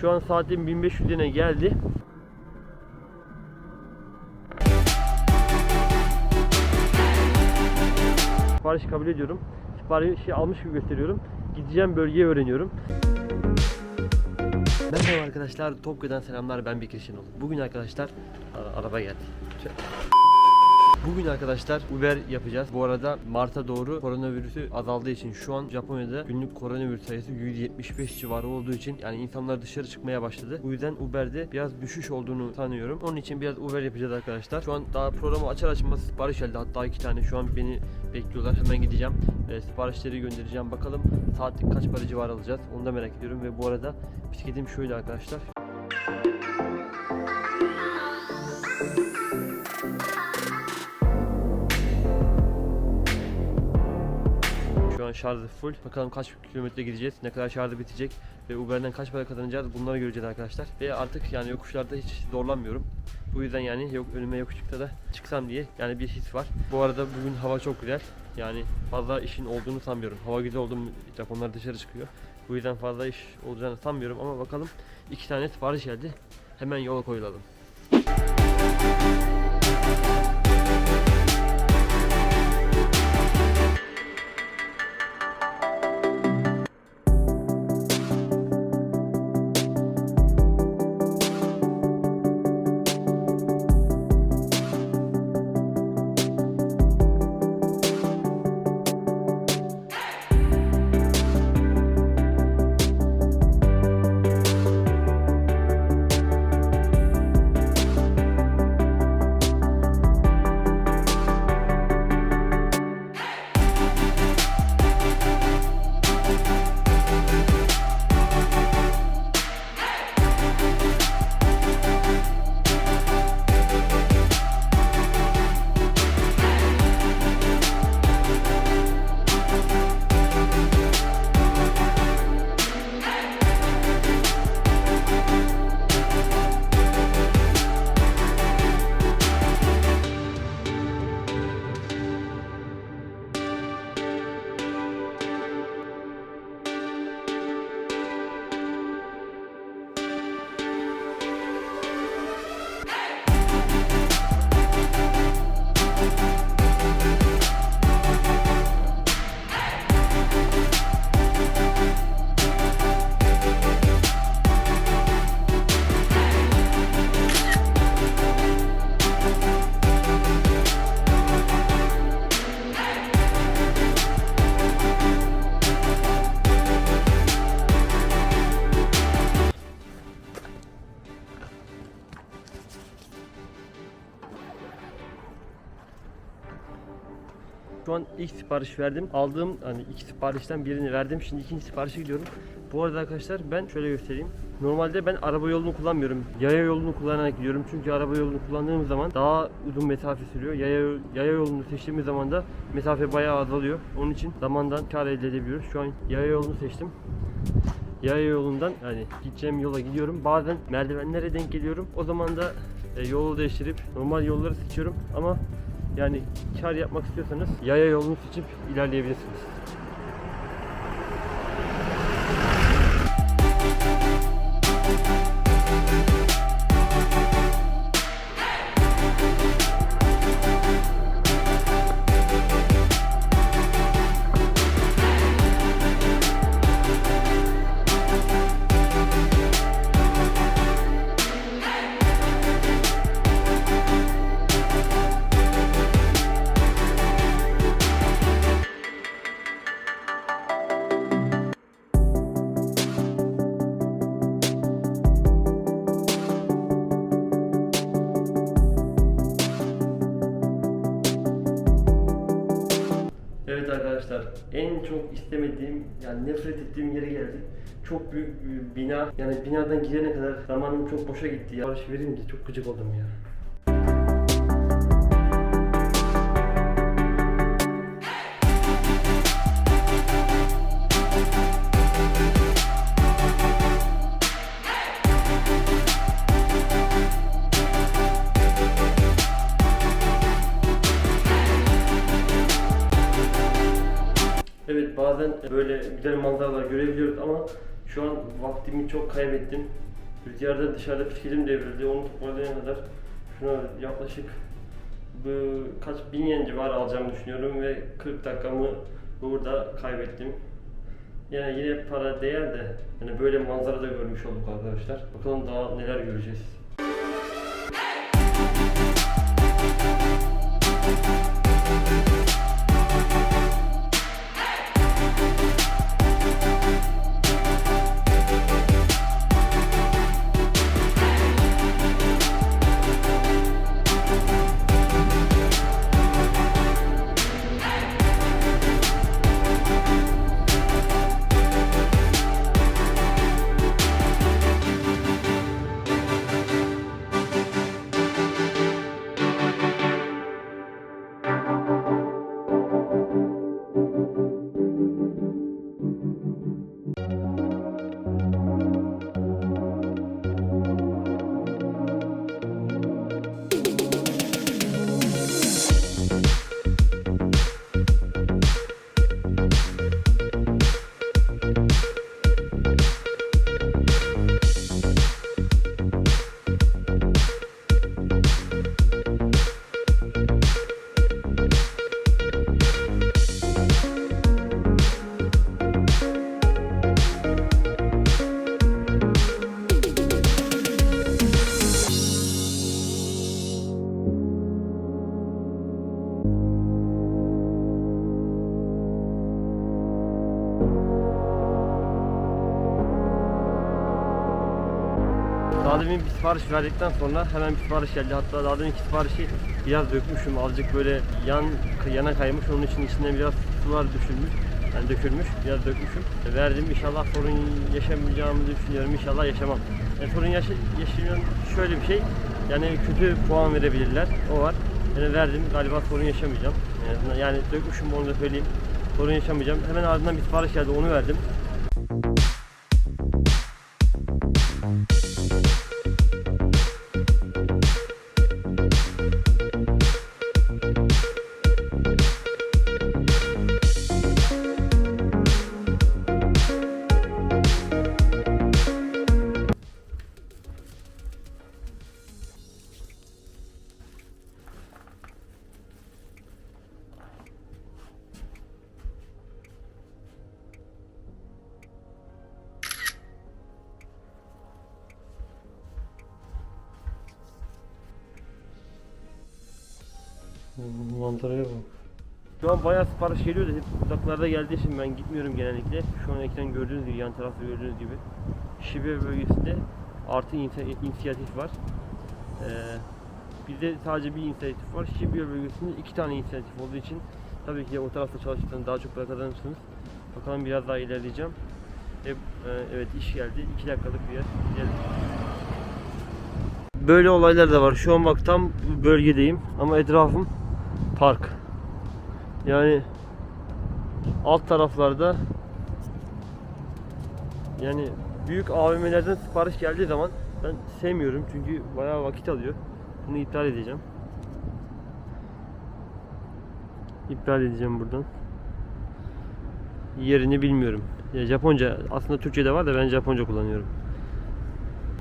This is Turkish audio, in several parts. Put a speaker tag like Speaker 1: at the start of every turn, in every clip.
Speaker 1: Şu an saatin 1500 yene geldi. Sipariş kabul ediyorum. Siparişi almış gibi gösteriyorum. Gideceğim bölgeyi öğreniyorum. Merhaba arkadaşlar, Tokyo'dan selamlar. Ben Bekir Şenol. Bugün arkadaşlar, Ara- araba geldi. Bugün arkadaşlar Uber yapacağız. Bu arada Mart'a doğru koronavirüsü azaldığı için şu an Japonya'da günlük koronavirüs sayısı 175 civarı olduğu için yani insanlar dışarı çıkmaya başladı. Bu yüzden Uber'de biraz düşüş olduğunu sanıyorum. Onun için biraz Uber yapacağız arkadaşlar. Şu an daha programı açar açmaz sipariş geldi. Hatta iki tane şu an beni bekliyorlar. Hemen gideceğim. E, siparişleri göndereceğim. Bakalım saatlik kaç para civarı alacağız. Onu da merak ediyorum. Ve bu arada bisikletim şöyle arkadaşlar. An şarjı full. Bakalım kaç kilometre gideceğiz, ne kadar şarjı bitecek ve Uber'den kaç para kazanacağız bunları göreceğiz arkadaşlar. Ve artık yani yokuşlarda hiç zorlanmıyorum. Bu yüzden yani yok önüme yokuş çıksa da çıksam diye yani bir his var. Bu arada bugün hava çok güzel. Yani fazla işin olduğunu sanmıyorum. Hava güzel oldu mu Japonlar dışarı çıkıyor. Bu yüzden fazla iş olacağını sanmıyorum ama bakalım iki tane sipariş geldi. Hemen yola koyulalım. Şu an ilk sipariş verdim. Aldığım hani iki siparişten birini verdim. Şimdi ikinci siparişe gidiyorum. Bu arada arkadaşlar ben şöyle göstereyim. Normalde ben araba yolunu kullanmıyorum. Yaya yolunu kullanarak gidiyorum. Çünkü araba yolunu kullandığım zaman daha uzun mesafe sürüyor. Yaya, yaya yolunu seçtiğimiz zaman da mesafe bayağı azalıyor. Onun için zamandan kar elde edebiliyoruz. Şu an yaya yolunu seçtim. Yaya yolundan yani gideceğim yola gidiyorum. Bazen merdivenlere denk geliyorum. O zaman da e, yolu değiştirip normal yolları seçiyorum. Ama yani kar yapmak istiyorsanız yaya yolunu seçip ilerleyebilirsiniz. Çok büyük bir bina. Yani binadan girene kadar zamanım çok boşa gitti. Ya. Barış verince çok gıcık oldum ya. Evet bazen böyle güzel manzaralar görebiliyoruz ama şu an vaktimi çok kaybettim. Rüzgarda dışarıda bisikletim devrildi. Onu toparlayana kadar şuna yaklaşık bu kaç bin yen civarı alacağımı düşünüyorum ve 40 dakikamı burada kaybettim. Yani yine para değer de yani böyle manzara da görmüş olduk arkadaşlar. Bakalım daha neler göreceğiz. Daha demin bir sipariş verdikten sonra hemen bir sipariş geldi. Hatta daha deminki siparişi biraz dökmüşüm. Azıcık böyle yan yana kaymış. Onun için içine biraz sular düşülmüş. Yani dökülmüş. Biraz dökmüşüm. E, Verdim. İnşallah sorun yaşamayacağımı düşünüyorum. İnşallah yaşamam. Yani sorun yaşa yaşayan şöyle bir şey. Yani kötü puan verebilirler. O var. Yani verdim. Galiba sorun yaşamayacağım. Yani, yani dökmüşüm onu da söyleyeyim. Sorun yaşamayacağım. Hemen ardından bir sipariş geldi. Onu verdim. Manzaraya bak. Şu an bayağı sipariş geliyor da hep uzaklarda geldiği için ben gitmiyorum genellikle. Şu an ekran gördüğünüz gibi, yan tarafta gördüğünüz gibi. Şibe bölgesinde artı inisi- inisiyatif var. Ee, bizde sadece bir inisiyatif var. Şibe bölgesinde iki tane inisiyatif olduğu için tabii ki o tarafta çalışırsanız daha çok para kazanırsınız. Bakalım biraz daha ilerleyeceğim. E, e, evet iş geldi. 2 dakikalık bir yer. Gidelim. Böyle olaylar da var. Şu an bak tam bölgedeyim ama etrafım park. Yani alt taraflarda yani büyük AVM'lerden sipariş geldiği zaman ben sevmiyorum çünkü bayağı vakit alıyor. Bunu iptal edeceğim. İptal edeceğim buradan. Yerini bilmiyorum. Ya Japonca aslında Türkçe'de var da ben Japonca kullanıyorum.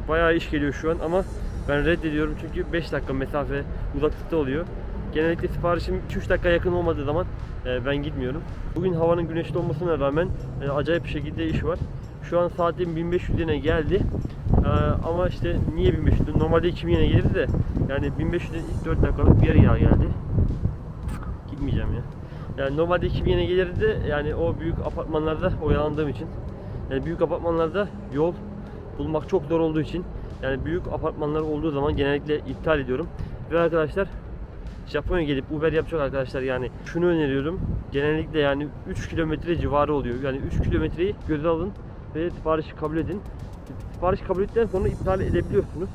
Speaker 1: Bayağı iş geliyor şu an ama ben reddediyorum çünkü 5 dakika mesafe uzaklıkta oluyor. Genellikle siparişim 2-3 dakika yakın olmadığı zaman e, ben gitmiyorum. Bugün havanın güneşli olmasına rağmen e, acayip bir şekilde iş var. Şu an saatim 1500 yene geldi. E, ama işte niye 1500? Normalde 2000 yene gelirdi de yani 1500 ilk 4 dakikalık bir yer ya geldi. Gitmeyeceğim ya. Yani normalde 2000 yene gelirdi de yani o büyük apartmanlarda oyalandığım için. Yani büyük apartmanlarda yol bulmak çok zor olduğu için yani büyük apartmanlar olduğu zaman genellikle iptal ediyorum. Ve arkadaşlar Japonya gelip Uber yapacak arkadaşlar yani şunu öneriyorum. Genellikle yani 3 kilometre civarı oluyor. Yani 3 kilometreyi göze alın ve siparişi kabul edin. Sipariş kabul ettikten sonra iptal edebiliyorsunuz.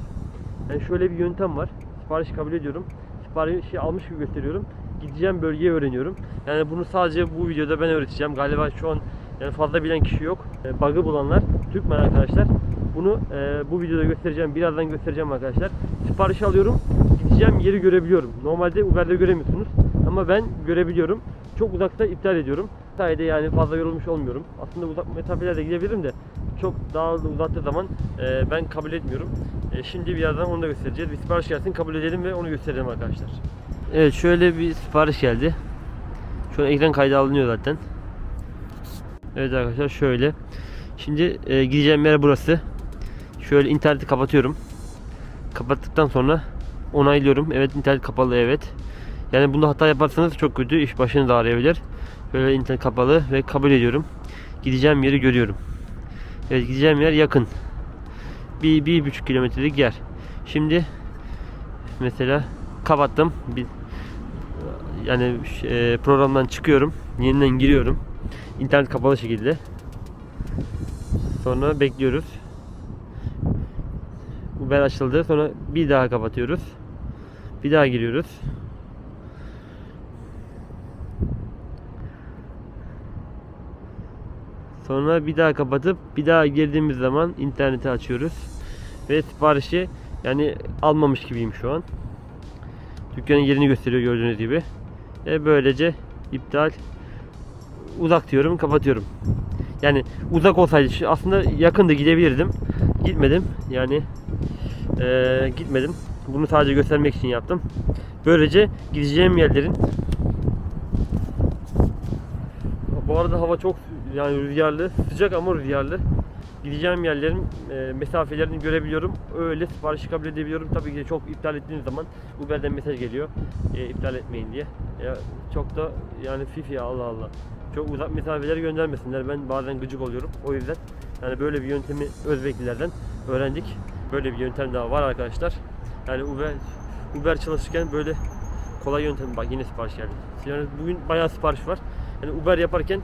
Speaker 1: Yani şöyle bir yöntem var. Sipariş kabul ediyorum. Siparişi almış gibi gösteriyorum. Gideceğim bölgeyi öğreniyorum. Yani bunu sadece bu videoda ben öğreteceğim. Galiba şu an yani fazla bilen kişi yok. E, bug'ı bulanlar Türkmen arkadaşlar. Bunu e, bu videoda göstereceğim. Birazdan göstereceğim arkadaşlar. Sipariş alıyorum. Yeri görebiliyorum. Normalde Uber'de göremiyorsunuz. Ama ben görebiliyorum. Çok uzakta iptal ediyorum. Sayede yani fazla yorulmuş olmuyorum. Aslında uzak mesafelerde gidebilirim de çok daha da uzattığı zaman e, ben kabul etmiyorum. E, şimdi birazdan onu da göstereceğiz. Bir sipariş gelsin kabul edelim ve onu gösterelim arkadaşlar. Evet şöyle bir sipariş geldi. Şu an ekran kaydı alınıyor zaten. Evet arkadaşlar şöyle. Şimdi e, gideceğim yer burası. Şöyle interneti kapatıyorum. Kapattıktan sonra onaylıyorum. Evet internet kapalı evet. Yani bunda hata yaparsanız çok kötü iş başınız ağrıyabilir. Böyle internet kapalı ve kabul ediyorum. Gideceğim yeri görüyorum. Evet gideceğim yer yakın. Bir, bir buçuk kilometrelik yer. Şimdi mesela kapattım. Bir, yani e, programdan çıkıyorum. Yeniden giriyorum. İnternet kapalı şekilde. Sonra bekliyoruz. Uber açıldı. Sonra bir daha kapatıyoruz. Bir daha giriyoruz. Sonra bir daha kapatıp bir daha girdiğimiz zaman interneti açıyoruz. Ve siparişi yani almamış gibiyim şu an. Dükkanın yerini gösteriyor gördüğünüz gibi. Ve böylece iptal uzak diyorum kapatıyorum. Yani uzak olsaydı aslında yakında gidebilirdim. Gitmedim. Yani eee, gitmedim. Bunu sadece göstermek için yaptım. Böylece gideceğim yerlerin bu arada hava çok yani rüzgarlı, sıcak ama rüzgarlı. Gideceğim yerlerin e, mesafelerini görebiliyorum. Öyle siparişi kabul edebiliyorum. Tabii ki çok iptal ettiğiniz zaman Uber'den mesaj geliyor. E, iptal etmeyin diye. Ya, çok da yani fifi Allah Allah. Çok uzak mesafeleri göndermesinler. Ben bazen gıcık oluyorum. O yüzden yani böyle bir yöntemi Özbeklilerden öğrendik. Böyle bir yöntem daha var arkadaşlar. Yani Uber Uber çalışırken böyle kolay yöntem bak yine sipariş geldi. Yani bugün bayağı sipariş var. Yani Uber yaparken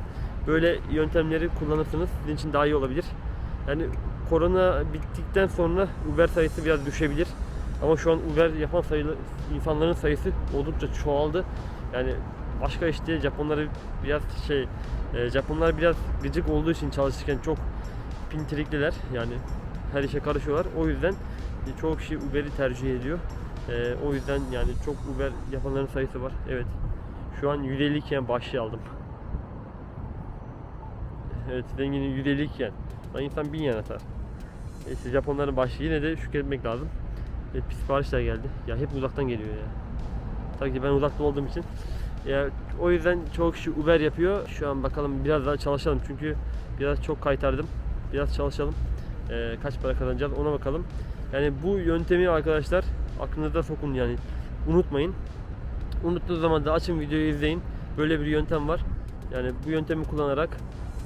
Speaker 1: böyle yöntemleri kullanırsanız sizin için daha iyi olabilir. Yani korona bittikten sonra Uber sayısı biraz düşebilir. Ama şu an Uber yapan sayılı insanların sayısı oldukça çoğaldı. Yani başka işte Japonları biraz şey e, Japonlar biraz gıcık olduğu için çalışırken çok pintirikliler. Yani her işe karışıyorlar. O yüzden çoğu kişi Uber'i tercih ediyor. E, o yüzden yani çok Uber yapanların sayısı var. Evet. Şu an 150 iken aldım. Evet zenginin 150 iken. Lan insan 1000 yen atar. İşte Japonların başlığı yine de şükretmek lazım. Evet bir siparişler geldi. Ya hep uzaktan geliyor ya. Tabii ki ben uzakta olduğum için. Ya o yüzden çoğu kişi Uber yapıyor. Şu an bakalım biraz daha çalışalım çünkü biraz çok kaytardım. Biraz çalışalım. Ee, kaç para kazanacağız ona bakalım. Yani bu yöntemi arkadaşlar aklınıza sokun yani. Unutmayın. Unuttuğunuz zaman da açın videoyu izleyin. Böyle bir yöntem var. Yani bu yöntemi kullanarak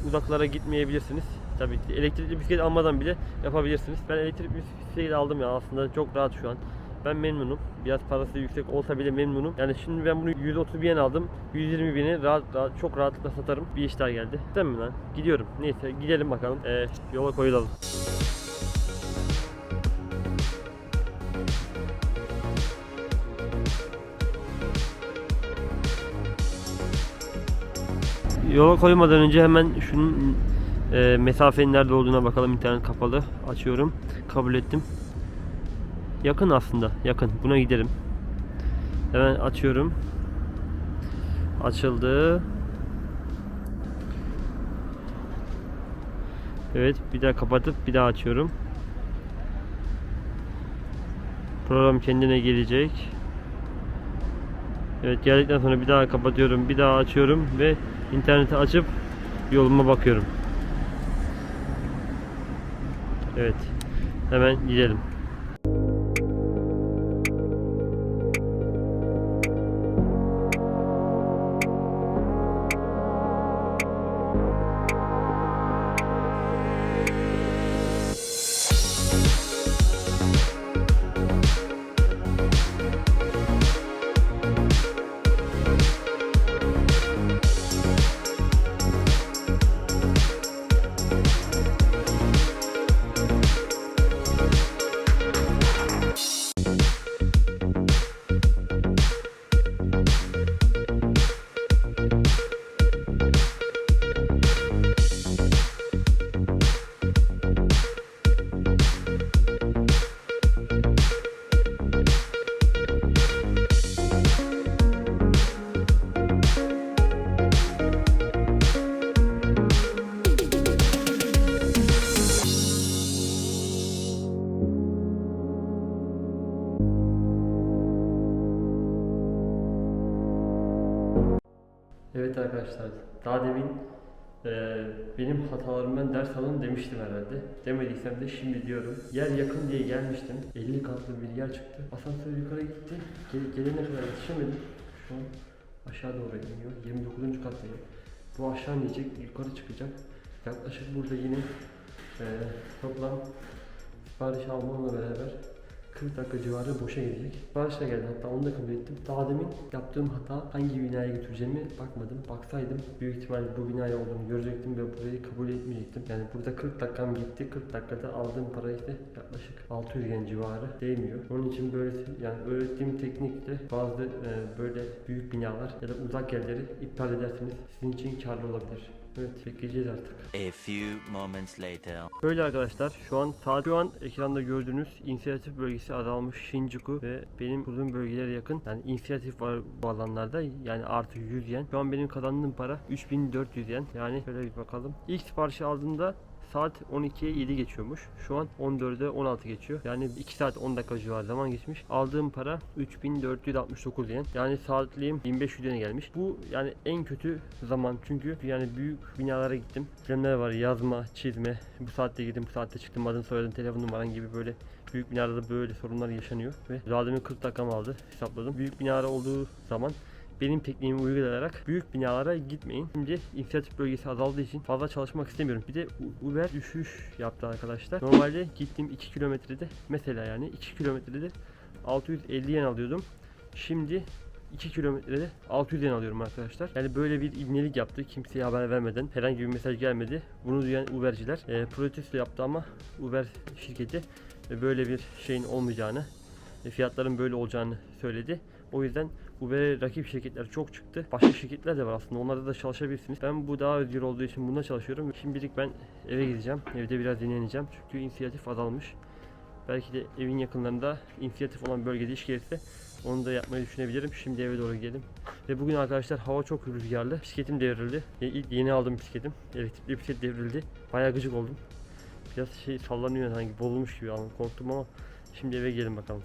Speaker 1: uzaklara gitmeyebilirsiniz. Tabii ki elektrikli bisiklet almadan bile yapabilirsiniz. Ben elektrikli bisiklet aldım ya aslında çok rahat şu an. Ben memnunum. Biraz parası yüksek olsa bile memnunum. Yani şimdi ben bunu 130 bin aldım. 120 bini rahat, rahat çok rahatlıkla satarım. Bir iş daha geldi. Değil mi lan? Gidiyorum. Neyse gidelim bakalım. Ee, yola koyulalım. Yola koymadan önce hemen şunun e, mesafenin nerede olduğuna bakalım. İnternet kapalı. Açıyorum. Kabul ettim. Yakın aslında. Yakın. Buna giderim. Hemen açıyorum. Açıldı. Evet. Bir daha kapatıp bir daha açıyorum. Program kendine gelecek. Evet geldikten sonra bir daha kapatıyorum. Bir daha açıyorum ve interneti açıp yoluma bakıyorum. Evet. Hemen gidelim. Evet arkadaşlar, daha demin eee, benim hatalarımdan ders alın demiştim herhalde. Demediysem de şimdi diyorum. Yer yakın diye gelmiştim. 50 katlı bir yer çıktı. Asansör yukarı gitti. Gel- gelene kadar yetişemedim. Şu an aşağı doğru iniyor. 29. kattayım. Bu aşağı inecek, yukarı çıkacak. Yaklaşık burada yine eee toplam sipariş almamla beraber 40 dakika civarı boşa gidecek. Sipariş de geldi hatta onu da kabul ettim. Daha demin yaptığım hata hangi binaya götüreceğimi bakmadım. Baksaydım büyük ihtimalle bu binaya olduğunu görecektim ve burayı kabul etmeyecektim. Yani burada 40 dakikam gitti. 40 dakikada aldığım para işte yaklaşık 600 yen civarı değmiyor. Onun için böyle yani öğrettiğim teknikle bazı e, böyle büyük binalar ya da uzak yerleri iptal ederseniz sizin için karlı olabilir. Evet bekleyeceğiz artık.
Speaker 2: A few moments later.
Speaker 1: Böyle arkadaşlar şu an saat şu an ekranda gördüğünüz inisiyatif bölgesi azalmış Shinjuku ve benim kurduğum bölgelere yakın yani inisiyatif var bu alanlarda yani artı 100 yen. Şu an benim kazandığım para 3400 yen yani şöyle bir bakalım. İlk siparişi aldığımda saat 12'ye 7 geçiyormuş. Şu an 14'e 16 geçiyor. Yani 2 saat 10 dakika civarı zaman geçmiş. Aldığım para 3469 yen. Yani saatliğim 1500 yene gelmiş. Bu yani en kötü zaman çünkü yani büyük binalara gittim. Problemler var yazma, çizme. Bu saatte girdim, bu saatte çıktım. Adın soyadın, telefon numaran gibi böyle büyük binalarda böyle sorunlar yaşanıyor. Ve daha demin 40 dakikam aldı hesapladım. Büyük binalar olduğu zaman benim tekniğimi uygulayarak büyük binalara gitmeyin. Şimdi inisiyatif bölgesi azaldığı için fazla çalışmak istemiyorum. Bir de Uber düşüş yaptı arkadaşlar. Normalde gittiğim 2 kilometrede mesela yani 2 kilometrede 650 yen alıyordum. Şimdi 2 kilometrede 600 yen alıyorum arkadaşlar. Yani böyle bir ibnelik yaptı kimseye haber vermeden. Herhangi bir mesaj gelmedi. Bunu duyan Uber'ciler e, protesto yaptı ama Uber şirketi e, böyle bir şeyin olmayacağını, e, fiyatların böyle olacağını söyledi. O yüzden Uber'e rakip şirketler çok çıktı. Başka şirketler de var aslında. Onlarda da çalışabilirsiniz. Ben bu daha özgür olduğu için bunda çalışıyorum. Şimdilik ben eve gideceğim. Evde biraz dinleneceğim. Çünkü inisiyatif azalmış. Belki de evin yakınlarında inisiyatif olan bölgede iş gelirse onu da yapmayı düşünebilirim. Şimdi eve doğru gidelim. Ve bugün arkadaşlar hava çok rüzgarlı. Bisikletim devrildi. Yeni aldım bisikletim. Elektrikli bisiklet devrildi. Bayağı gıcık oldum. Biraz şey sallanıyor sanki bozulmuş gibi korktum ama şimdi eve gelin bakalım.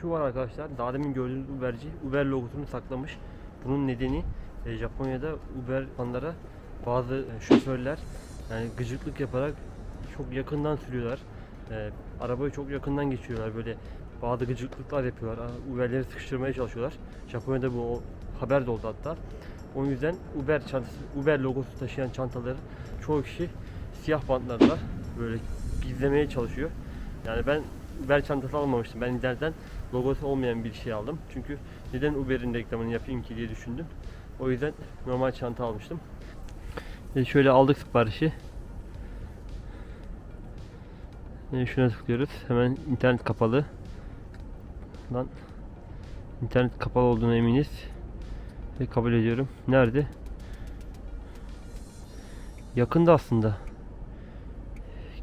Speaker 1: Şu var arkadaşlar. Daha demin gördüğünüz Uberci Uber logosunu saklamış. Bunun nedeni e, Japonya'da Uber fanlara bazı e, şoförler yani gıcıklık yaparak çok yakından sürüyorlar. E, arabayı çok yakından geçiyorlar böyle bazı gıcıklıklar yapıyorlar. Uber'leri sıkıştırmaya çalışıyorlar. Japonya'da bu o, haber de oldu hatta. O yüzden Uber çantası, Uber logosu taşıyan çantaları çoğu kişi siyah bantlarla böyle gizlemeye çalışıyor. Yani ben Uber çantası almamıştım. Ben internetten logosu olmayan bir şey aldım. Çünkü neden Uber'in reklamını yapayım ki diye düşündüm. O yüzden normal çanta almıştım. Ve şöyle aldık siparişi. Ve şuna tıklıyoruz. Hemen internet kapalı. Lan internet kapalı olduğuna eminiz. Ve kabul ediyorum. Nerede? Yakında aslında.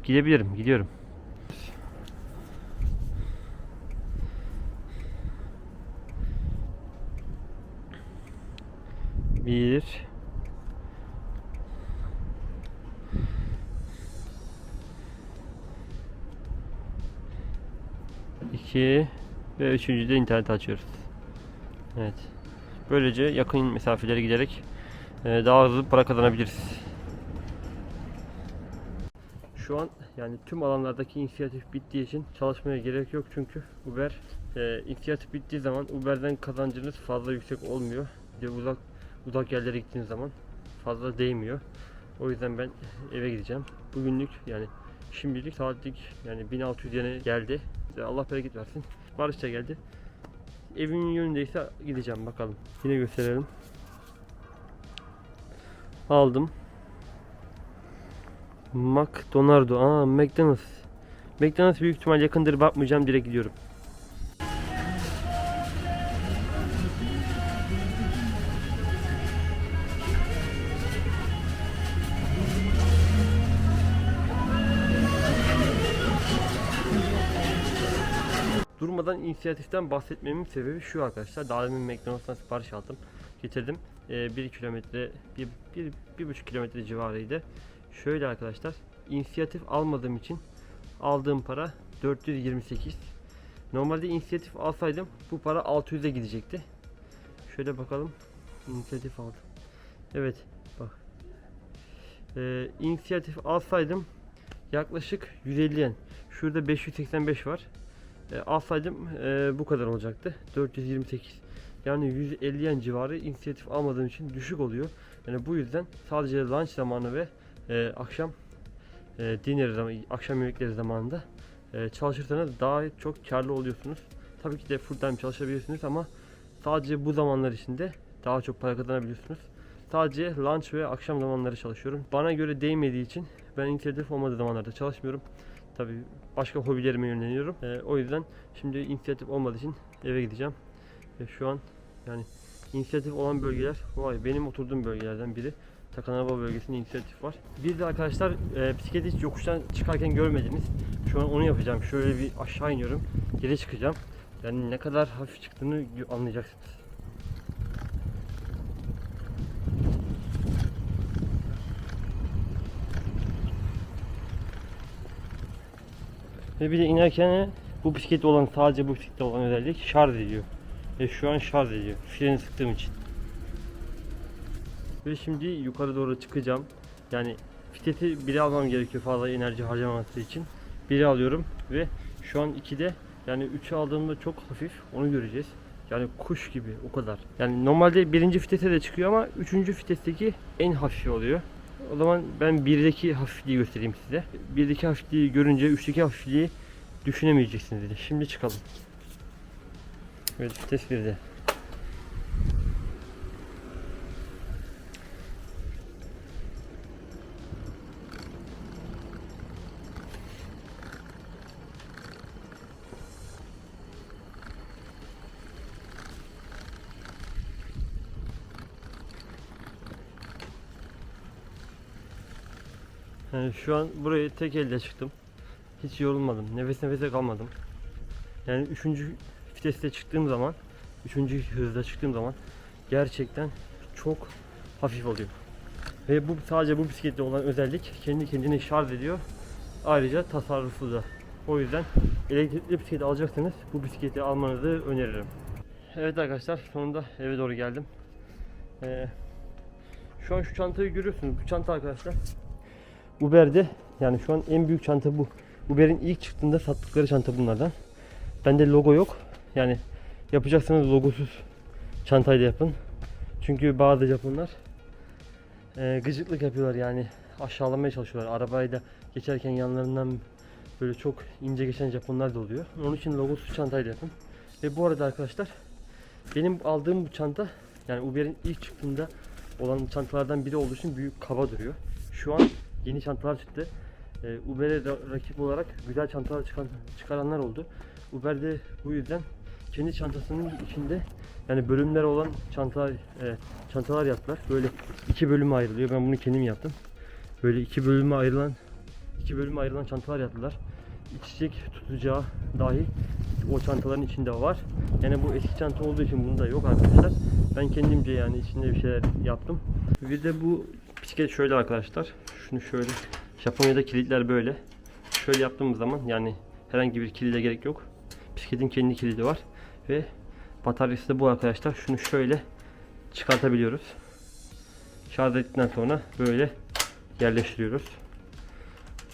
Speaker 1: Gidebilirim. Gidiyorum. Bir. 2 ve üçüncüde internet açıyoruz. Evet. Böylece yakın mesafelere giderek e, daha hızlı para kazanabiliriz. Şu an yani tüm alanlardaki inisiyatif bittiği için çalışmaya gerek yok çünkü Uber e, inisiyatif bittiği zaman Uber'den kazancınız fazla yüksek olmuyor. Bir uzak uzak yerlere gittiğiniz zaman fazla değmiyor. O yüzden ben eve gideceğim. Bugünlük yani şimdilik saatlik yani 1600 yene geldi. Allah bereket versin. Barış da geldi. Evimin yönündeyse gideceğim bakalım. Yine gösterelim. Aldım. McDonald's. Aa McDonald's. McDonald's büyük ihtimal yakındır bakmayacağım direkt gidiyorum. İnisiyatiften bahsetmemin sebebi şu arkadaşlar. Daha demin McDonald's'tan sipariş aldım. Getirdim. 1 kilometre, 1,5 kilometre civarıydı. Şöyle arkadaşlar. inisiyatif almadığım için aldığım para 428. Normalde inisiyatif alsaydım bu para 600'e gidecekti. Şöyle bakalım. İnisiyatif aldım. Evet bak. Ee, inisiyatif alsaydım yaklaşık 150 yen. Şurada 585 var. E, alsaydım e, bu kadar olacaktı. 428. Yani 150 yen civarı inisiyatif almadığım için düşük oluyor. Yani bu yüzden sadece lunch zamanı ve e, akşam e, dinner zamanı, akşam yemekleri zamanında e, çalışırsanız daha çok karlı oluyorsunuz. Tabii ki de full time çalışabilirsiniz ama sadece bu zamanlar içinde daha çok para kazanabiliyorsunuz. Sadece lunch ve akşam zamanları çalışıyorum. Bana göre değmediği için ben inisiyatif olmadığı zamanlarda çalışmıyorum. Tabii başka hobilerime yönleniyorum. Ee, o yüzden şimdi inisiyatif olmadığı için eve gideceğim. Ve şu an yani inisiyatif olan bölgeler vay benim oturduğum bölgelerden biri. Takanaba bölgesinde inisiyatif var. Bir de arkadaşlar e, bisikleti hiç yokuştan çıkarken görmediniz. Şu an onu yapacağım. Şöyle bir aşağı iniyorum. Geri çıkacağım. Yani ne kadar hafif çıktığını anlayacaksınız. Ve bir de inerken bu bisiklette olan sadece bu bisiklette olan özellik şarj ediyor. Ve şu an şarj ediyor. Freni sıktığım için. Ve şimdi yukarı doğru çıkacağım. Yani vitesi biri almam gerekiyor fazla enerji harcamaması için. Biri alıyorum ve şu an 2'de yani 3'ü aldığımda çok hafif onu göreceğiz. Yani kuş gibi o kadar. Yani normalde birinci vitese de çıkıyor ama üçüncü vitesteki en hafif oluyor. O zaman ben 1'deki hafifliği göstereyim size. 1'deki hafifliği görünce 3'teki hafifliği düşünemeyeceksiniz dedi. Şimdi çıkalım. Evet vites 1'de. Yani şu an buraya tek elde çıktım. Hiç yorulmadım. Nefes nefese kalmadım. Yani üçüncü viteste çıktığım zaman, üçüncü hızda çıktığım zaman gerçekten çok hafif oluyor. Ve bu sadece bu bisiklette olan özellik kendi kendine şarj ediyor. Ayrıca tasarruflu da. O yüzden elektrikli bisiklet alacaksanız bu bisikleti almanızı öneririm. Evet arkadaşlar sonunda eve doğru geldim. Ee, şu an şu çantayı görüyorsunuz. Bu çanta arkadaşlar Uber'de yani şu an en büyük çanta bu. Uber'in ilk çıktığında sattıkları çanta bunlardan. Bende logo yok. Yani yapacaksanız logosuz çantayla yapın. Çünkü bazı Japonlar e, gıcıklık yapıyorlar yani aşağılamaya çalışıyorlar. Arabayı da geçerken yanlarından böyle çok ince geçen Japonlar da oluyor. Onun için logosuz çantayla yapın. Ve bu arada arkadaşlar benim aldığım bu çanta yani Uber'in ilk çıktığında olan çantalardan biri olduğu için büyük kaba duruyor. Şu an yeni çantalar çıktı. Ee, Uber'e ra- rakip olarak güzel çantalar çıkan, çıkaranlar oldu. Uber de bu yüzden kendi çantasının içinde yani bölümler olan çantalar e, çantalar yaptılar. Böyle iki bölüme ayrılıyor. Ben bunu kendim yaptım. Böyle iki bölüme ayrılan iki bölüme ayrılan çantalar yaptılar. İçecek tutacağı dahi o çantaların içinde var. Yani bu eski çanta olduğu için bunda yok arkadaşlar. Ben kendimce yani içinde bir şeyler yaptım. Bir de bu bisiklet şöyle arkadaşlar. Şunu şöyle. Japonya'da kilitler böyle. Şöyle yaptığımız zaman yani herhangi bir kilide gerek yok. Bisikletin kendi kilidi var. Ve bataryası da bu arkadaşlar. Şunu şöyle çıkartabiliyoruz. Şarj ettikten sonra böyle yerleştiriyoruz.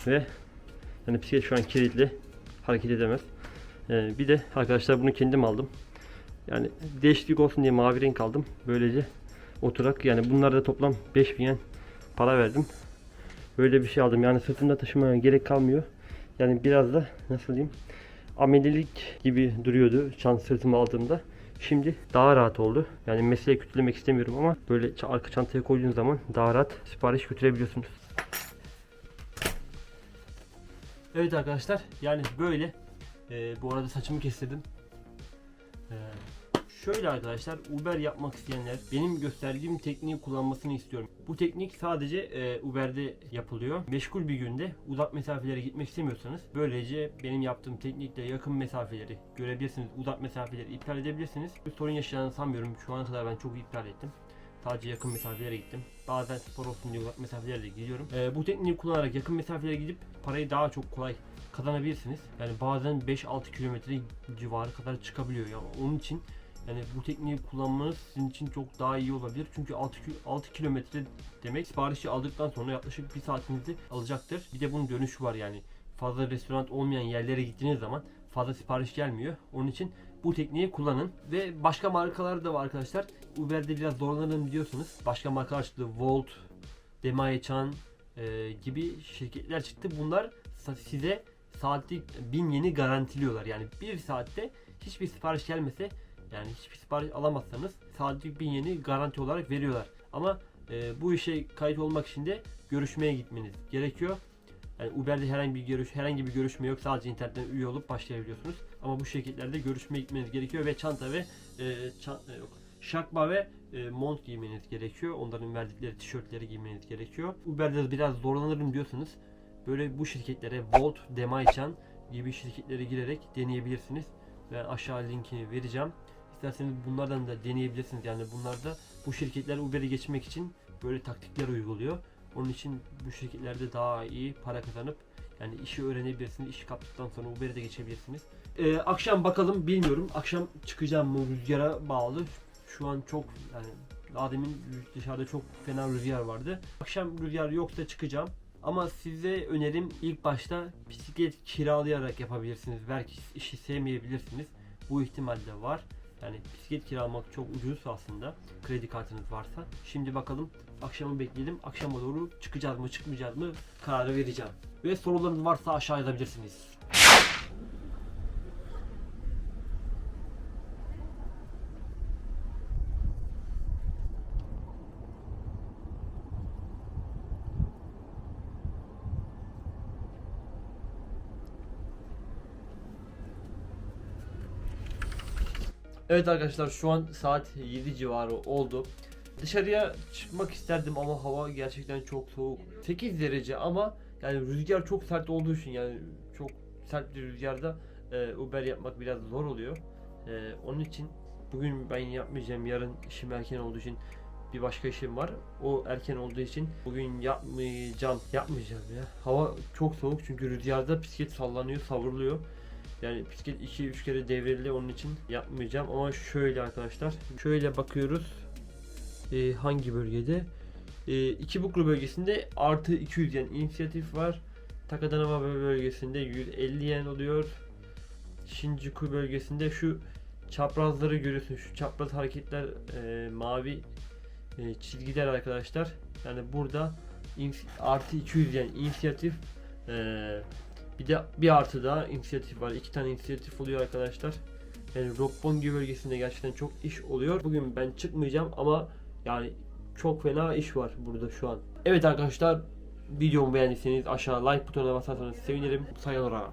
Speaker 1: Ve yani bisiklet şu an kilitli. Hareket edemez. Ee, bir de arkadaşlar bunu kendim aldım. Yani değişiklik olsun diye mavi renk aldım. Böylece oturak yani bunlarda toplam 5000 yen para verdim. Böyle bir şey aldım. Yani sırtımda taşımaya gerek kalmıyor. Yani biraz da nasıl diyeyim amelilik gibi duruyordu çant sırtıma aldığımda. Şimdi daha rahat oldu. Yani mesleği kötülemek istemiyorum ama böyle arka çantaya koyduğun zaman daha rahat sipariş götürebiliyorsunuz. Evet arkadaşlar yani böyle. Ee, bu arada saçımı kestirdim. Ee, şöyle arkadaşlar Uber yapmak isteyenler benim gösterdiğim tekniği kullanmasını istiyorum. Bu teknik sadece e, Uber'de yapılıyor. Meşgul bir günde uzak mesafelere gitmek istemiyorsanız böylece benim yaptığım teknikle yakın mesafeleri görebilirsiniz. Uzak mesafeleri iptal edebilirsiniz. Bir sorun yaşayacağını sanmıyorum. Şu ana kadar ben çok iptal ettim. Sadece yakın mesafelere gittim. Bazen spor olsun diye uzak mesafelere de gidiyorum. Ee, bu tekniği kullanarak yakın mesafelere gidip parayı daha çok kolay kazanabilirsiniz. Yani bazen 5-6 kilometre civarı kadar çıkabiliyor. Yani onun için yani bu tekniği kullanmanız sizin için çok daha iyi olabilir. Çünkü 6, ki- 6 kilometre demek siparişi aldıktan sonra yaklaşık bir saatinizi alacaktır. Bir de bunun dönüşü var yani. Fazla restoran olmayan yerlere gittiğiniz zaman fazla sipariş gelmiyor. Onun için bu tekniği kullanın. Ve başka markalar da var arkadaşlar. Uber'de biraz zorlanırım diyorsunuz. Başka markalar çıktı. Volt, Demae-chan e, gibi şirketler çıktı. Bunlar size saatlik 1000 yeni garantiliyorlar. Yani bir saatte hiçbir sipariş gelmese yani hiçbir sipariş alamazsanız saatlik 1000 yeni garanti olarak veriyorlar. Ama e, bu işe kayıt olmak için de görüşmeye gitmeniz gerekiyor. Yani Uber'de herhangi bir görüş herhangi bir görüşme yok. Sadece internetten üye olup başlayabiliyorsunuz. Ama bu şirketlerde görüşmeye gitmeniz gerekiyor ve çanta ve e, çanta yok. Şapka ve e, mont giymeniz gerekiyor. Onların verdikleri tişörtleri giymeniz gerekiyor. Uber'de biraz zorlanırım diyorsanız böyle bu şirketlere Volt, Demaichan gibi şirketlere girerek deneyebilirsiniz. Ben aşağı linkini vereceğim. İsterseniz bunlardan da deneyebilirsiniz. Yani bunlar da bu şirketler Uber'e geçmek için böyle taktikler uyguluyor. Onun için bu şirketlerde daha iyi para kazanıp yani işi öğrenebilirsiniz. İşi kaptıktan sonra Uber'e de geçebilirsiniz. Ee, akşam bakalım bilmiyorum. Akşam çıkacağım mı rüzgara bağlı. Şu an çok yani daha demin dışarıda çok fena rüzgar vardı. Akşam rüzgar yoksa çıkacağım. Ama size önerim ilk başta bisiklet kiralayarak yapabilirsiniz. Belki işi sevmeyebilirsiniz. Bu ihtimal de var. Yani bisiklet kiralamak çok ucuz aslında. Kredi kartınız varsa. Şimdi bakalım akşamı bekleyelim. Akşama doğru çıkacağız mı çıkmayacağız mı kararı vereceğim. Ve sorularınız varsa aşağı yazabilirsiniz. Evet arkadaşlar şu an saat 7 civarı oldu. Dışarıya çıkmak isterdim ama hava gerçekten çok soğuk. 8 derece ama yani rüzgar çok sert olduğu için yani çok sert bir rüzgarda e, Uber yapmak biraz zor oluyor. E, onun için bugün ben yapmayacağım. Yarın işim erken olduğu için bir başka işim var. O erken olduğu için bugün yapmayacağım. Yapmayacağım ya. Hava çok soğuk çünkü rüzgarda bisiklet sallanıyor, savruluyor. Yani bisiklet 2-3 kere devrildi onun için yapmayacağım ama şöyle arkadaşlar. Şöyle bakıyoruz. Ee, hangi bölgede? Ee, Ikebukuro bölgesinde artı 200 yen inisiyatif var. Takadanama bölgesinde 150 yen oluyor. Shinjuku bölgesinde şu çaprazları görüyorsun. Şu çapraz hareketler e, mavi e, çizgiler arkadaşlar. Yani burada artı 200 yen inisiyatif e, bir de bir artı daha inisiyatif var. İki tane inisiyatif oluyor arkadaşlar. Yani Roppongi bölgesinde gerçekten çok iş oluyor. Bugün ben çıkmayacağım ama yani çok fena iş var burada şu an. Evet arkadaşlar videomu beğendiyseniz aşağı like butonuna basarsanız sevinirim. Sayonara.